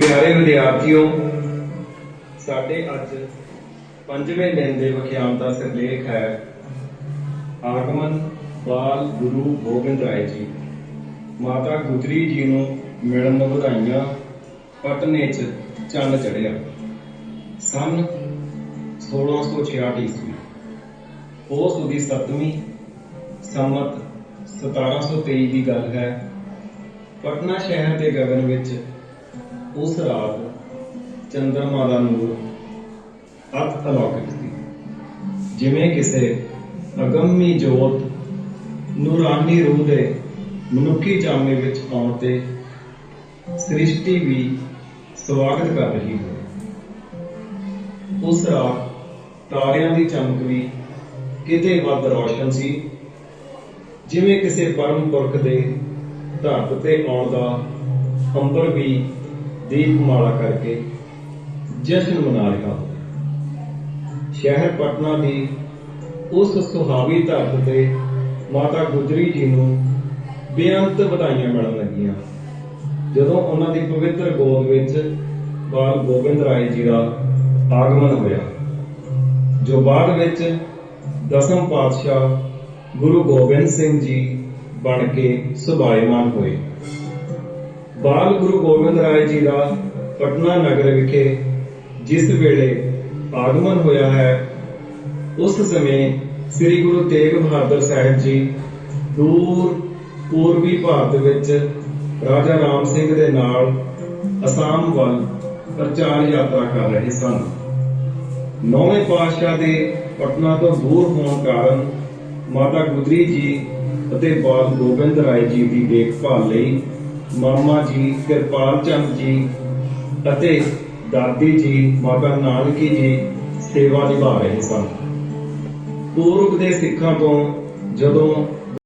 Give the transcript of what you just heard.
ਪਿਆਰੇ ਵਿਦਿਆਰਥੀਓ, ਸਾਡੇ ਅੱਜ ਪੰਜਵੇਂ ਦਿਨ ਦੇ ਵਿਖਿਆਨ ਦਾ ਸਿਰਲੇਖ ਹੈ, ਆਗਮਨ ਬਾਲ ਗੁਰੂ ਗੋਬਿੰਦ ਰਾਏ ਜੀ। ਮਾਤਾ ਗੁਜਰੀ ਜੀ ਨੂੰ ਮਿਲਣ ਨੂੰ ਵਧਾਈਆਂ, ਪਟਨੇ 'ਚ ਚੰਨ ਚੜਿਆ ਸਨ 1666 ਈਸਵੀ। ਉਸ ਦੀ 7ਵੀਂ ਸੰਮਤ 1723 ਦੀ ਗੱਲ ਹੈ ਪਟਨਾ ਸ਼ਹਿਰ ਦੇ ਗਗਨ ਵਿੱਚ ਉਸ ਰਾਤ ਚੰਦਰਮਾ ਦਾ ਨੂਰ ਅਤ ਅਲੌਕਿਕ ਸੀ। ਜਿਵੇਂ ਕਿਸੇ ਅਗੰਮੀ ਜੋਤ ਨੂਰਾਨੀ ਰੂਹ ਦੇ ਮਨੁੱਖੀ ਜਾਮੇ ਵਿੱਚ ਆਉਣ ਤੇ ਸ੍ਰਿਸ਼ਟੀ ਵੀ ਸਵਾਗਤ ਕਰ ਰਹੀ ਹੈ। ਉਸ ਰਾਤ ਤਾਰਿਆਂ ਦੀ ਚਮਕ ਵੀ ਕਿਤੇ ਵੱਧ ਰੌਸ਼ਨ ਸੀ। ਜਿਵੇਂ ਕਿਸੇ ਪਰਮ ਪੁਰਖ ਦੇ ਧਰਤ ਤੇ ਆਉਣ ਦਾ ਅੰਬਰ ਵੀ ਦੀਪਮਾਲਾ ਕਰਕੇ ਜਸ਼ਨ ਮਨਾ ਰਿਹਾ ਹੋਵੇ। ਸ਼ਹਿਰ ਪਟਨਾ ਦੀ ਉਸ ਸੁਹਾਵੀ ਧਰਤ ਤੇ ਮਾਤਾ ਗੁਜਰੀ ਜੀ ਨੂੰ ਬੇਅੰਤ ਵਧਾਈਆਂ ਮਿਲਣ ਲੱਗੀਆਂ। ਜਦੋਂ ਉਹਨਾਂ ਦੀ ਪਵਿੱਤਰ ਗੋਦ ਵਿੱਚ ਬਾਲ ਗੋਬਿੰਦ ਰਾਏ ਜੀ ਦਾ ਆਗਮਨ ਹੋਇਆ, ਜੋ ਬਾਅਦ ਵਿੱਚ ਦਸਮ ਪਾਤਸ਼ਾਹ ਗੁਰੂ ਗੋਬਿੰਦ ਸਿੰਘ ਜੀ ਬਣ ਕੇ ਸੁਭਾਏਮਾਨ ਹੋਏ। ਬਾਲ ਗੁਰੂ ਗੋਬਿੰਦ ਰਾਏ ਜੀ ਦਾ ਪਟਨਾ ਨਗਰ ਵਿਖੇ ਜਿਸ ਵੇਲੇ ਆਗਮਨ ਹੋਇਆ ਹੈ, ਉਸ ਸਮੇਂ ਸ੍ਰੀ ਗੁਰੂ ਤੇਗ ਬਹਾਦਰ ਸਾਹਿਬ ਜੀ ਦੂਰ ਪੂਰਬੀ ਭਾਰਤ ਵਿੱਚ ਰਾਜਾ ਰਾਮ ਸਿੰਘ ਦੇ ਨਾਲ ਅਸਾਮ ਵੱਲ ਪ੍ਰਚਾਰ ਯਾਤਰਾ ਕਰ ਰਹੇ ਸਨ। ਨੌਵੇਂ ਪਾਤਸ਼ਾਹ ਦੇ ਪਟਨਾ ਤੋਂ ਦੂਰ ਹੋਣ ਕਾਰਨ ਮਾਤਾ ਗੁਜਰੀ ਜੀ ਅਤੇ ਬਾਲ ਗੋਬਿੰਦ ਰਾਏ ਜੀ ਦੀ ਦੇਖਭਾਲ ਲਈ ਮਾਮਾ ਜੀ, ਕਿਰਪਾਲ ਚੰਦ ਜੀ ਅਤੇ ਦਾਦੀ ਜੀ, ਮਾਤਾ ਨਾਨਕੀ ਜੀ ਸੇਵਾ ਨਿਭਾ ਰਹੇ ਸਨ। ਪੂਰਬ ਦੇ ਸਿੱਖਾਂ ਤੋਂ ਜਦੋਂ